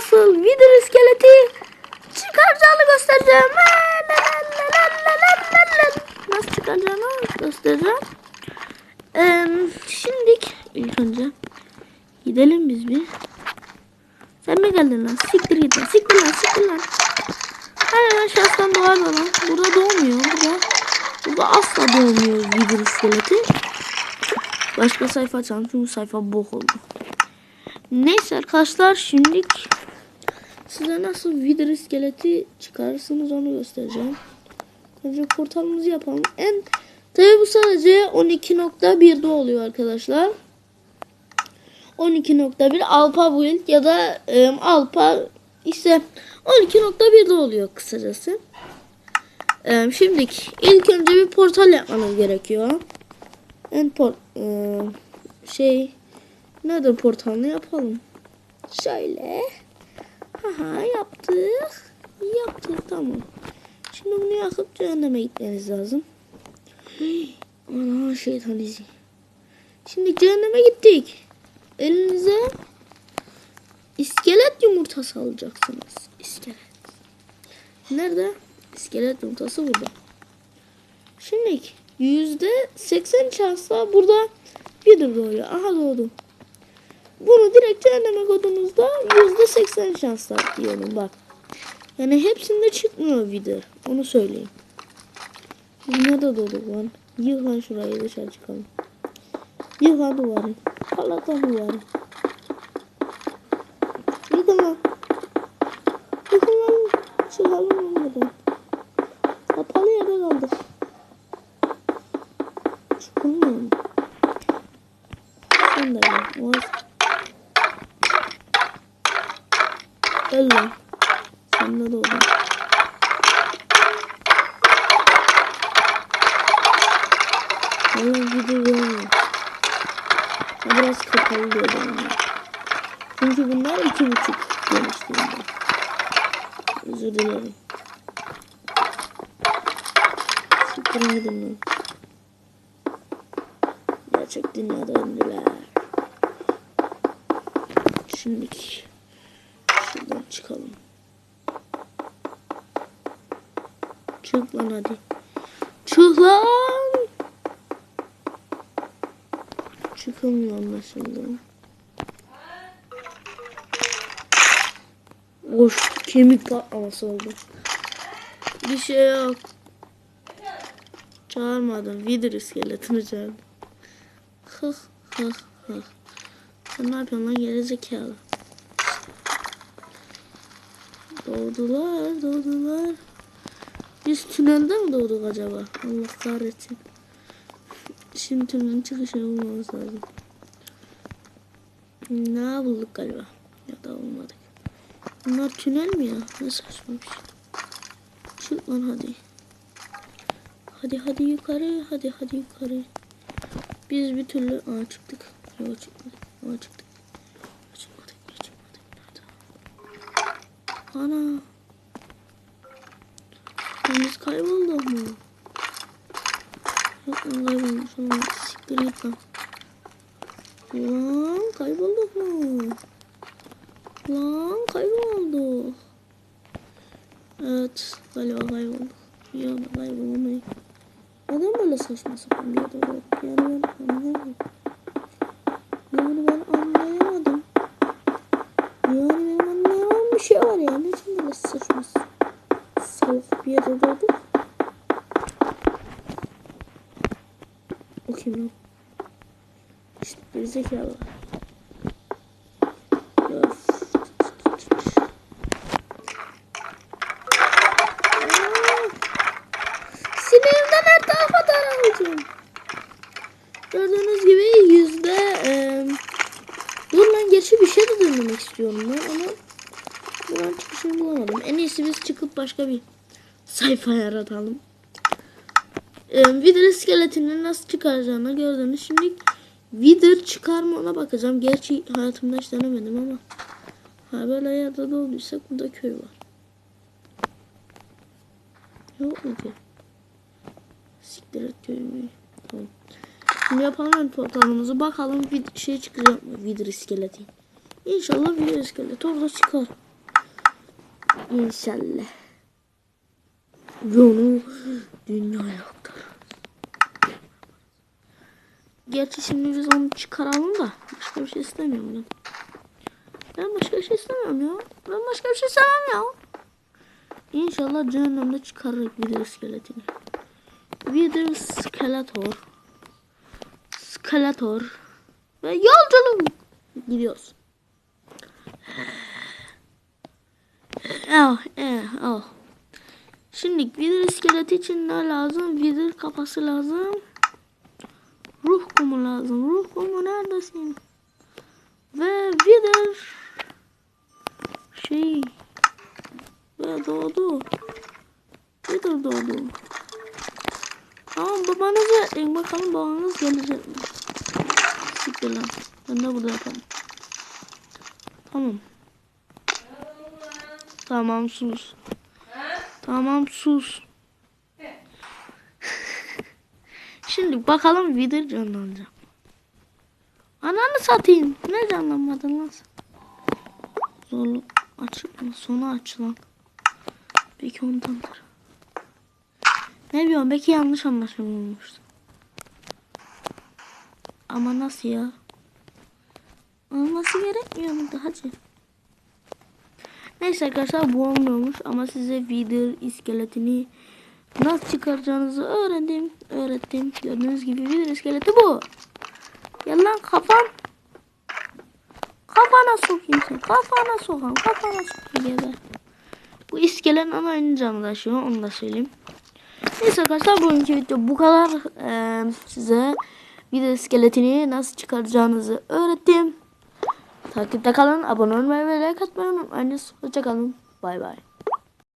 nasıl Wither iskeleti çıkaracağını göstereceğim. Nasıl çıkaracağını göstereceğim. Ee, şimdilik ilk önce gidelim biz bir. Sen mi geldin lan? Siktir git lan. Siktir lan. Siktir lan. Hayır lan doğar lan. Burada doğmuyor. Burada, burada asla doğmuyor Wither iskeleti. Başka sayfa açalım çünkü sayfa bok oldu. Neyse arkadaşlar şimdilik size nasıl Wither iskeleti çıkarırsınız onu göstereceğim. Önce portalımızı yapalım. En tabi bu sadece 12.1'de oluyor arkadaşlar. 12.1 Alpha build ya da e, Alpha işte 12.1'de oluyor kısacası. E, şimdilik ilk önce bir portal yapmanız gerekiyor. En por e, şey nedir portalını yapalım. Şöyle. Haha yaptık. Yaptık tamam. Şimdi bunu yakıp cehenneme gitmeniz lazım. Ana şeytan izi. Şimdi cehenneme gittik. Elinize iskelet yumurtası alacaksınız. İskelet. Nerede? İskelet yumurtası burada. Şimdi yüzde seksen şansla burada bir doğuyor. Aha doğdu. Bunu direkt cehenneme koyduğunuzda yüzde seksen şansla diyorum bak. Yani hepsinde çıkmıyor video. Onu söyleyeyim. Biz nerede doğduk lan? Yık lan şurayı dışarı çıkalım. Yık lan duvarı. Palat lan duvarı. Yıkın lan. Çıkalım lan buradan. Kapalı yerde kaldık. Çıkılmıyor mu? Sen de gel. Oğuz. Gel lan. Sen de doğdun. Valla video görmüyor. Ha, Biraz kapalı bana. Çünkü bunlar iki buçuk genişliğinde. Özür dilerim. Sıkırın gidin lan. Gerçek dünyada ünlüler. Şimdi şuradan çıkalım. Çık lan hadi. Çık lan. Çıkamıyor anlaşıldı. Boş kemik patlaması oldu. Bir şey yok. Çağırmadım. Wither iskeletini çağırdım. Hıh hıh hıh. Sen ne yapıyorsun lan gerizekalı? Doğdular doğdular. Biz tünelde mi doğduk acaba? Allah kahretsin. Şimdi tünelin çıkışını bulmamız lazım. Ne bulduk galiba? Ya da olmadık. Bunlar tünel mi ya? Ne saçma bir şey. Çık lan hadi. Hadi hadi yukarı. Hadi hadi yukarı. Biz bir türlü... Aa çıktık. Yok çıkmadık. Aa çıktık. Çıkmadık. Çıkmadık. Nerede? Ana. Biz kaybolduk mu? Yok lan kaybolmuş. Ama siktir git lan. Lan kaybolduk mu? Lan kaybolduk. Evet galiba kaybolduk. Ya da kaybolamayız. Neden böyle saçma sapan bir yerde olduk? Yani ben anlayamadım. Yani ben anlayamadım. Yani benim anlayamadığım bir şey var yani. Niçin böyle saçma salak bir yerde doğduk? O kim lan? İşte bir zekalı. Öf. Aa! Sinirimden. Gördüğünüz gibi yüzde e, dur lan gerçi bir şey de denemek istiyorum ben ama buradan çıkışını bulamadım. En iyisi biz çıkıp başka bir sayfa yaratalım. E, Wither iskeletini nasıl çıkaracağını gördünüz. Şimdi Wither çıkarma ona bakacağım. Gerçi hayatımda hiç denemedim ama. Ha böyle yerde doğduysak burada köy var. Yok mu ki? Siktir et köyümü. Şimdi yapalım ön portalımızı. Bakalım bir şey çıkacak mı? Wither iskeleti. İnşallah Wither iskeleti orada çıkar. İnşallah. Ve onu dünyaya Gerçi şimdi biz onu çıkaralım da başka bir şey istemiyorum ben. Başka bir şey istemiyorum ya. Ben başka bir şey istemem ya. İnşallah cehennemde çıkarırız bir iskeletini. Wither Skeletor. Skeletor. Ve yolculuk. Gidiyoruz. Ah, eh, ah. Şimdi Wither iskeleti için ne lazım? Wither kafası lazım. Kumu lazım. Ruh kumu neredesin? Ve Wither şey ve doğdu. Wither doğdu. Tamam babanızı ekleyin bakalım babanız gelecek mi? Siktir lan. Ben de burada yapalım. Tamam. Tamam sus. Tamam sus. Şimdi bakalım Wither canlanacak. Ananı satayım. Ne canlanmadın lan? Zorluk açık mı? Sonu aç lan. Belki ondandır. Ne biliyorum belki yanlış anlaşılmıştır. Ama nasıl ya? Olması gerekmiyor muydu hacı? Neyse arkadaşlar bu olmuyormuş ama size Wither iskeletini nasıl çıkaracağınızı öğrendim. Öğrettim. Gördüğünüz gibi Wither iskeleti bu. Gel lan kafam. Kafana sokayım sen. Kafana sokayım. Kafana sokayım geber. Bu iskelenin ana oyunu canı taşıyor. Onu da söyleyeyim. Neyse arkadaşlar bugünkü video bu kadar. Ee, size video iskeletini nasıl çıkaracağınızı öğrettim. Takipte kalın, abone olmayı ve like atmayı unutmayınız. Hoşçakalın. Bay bay.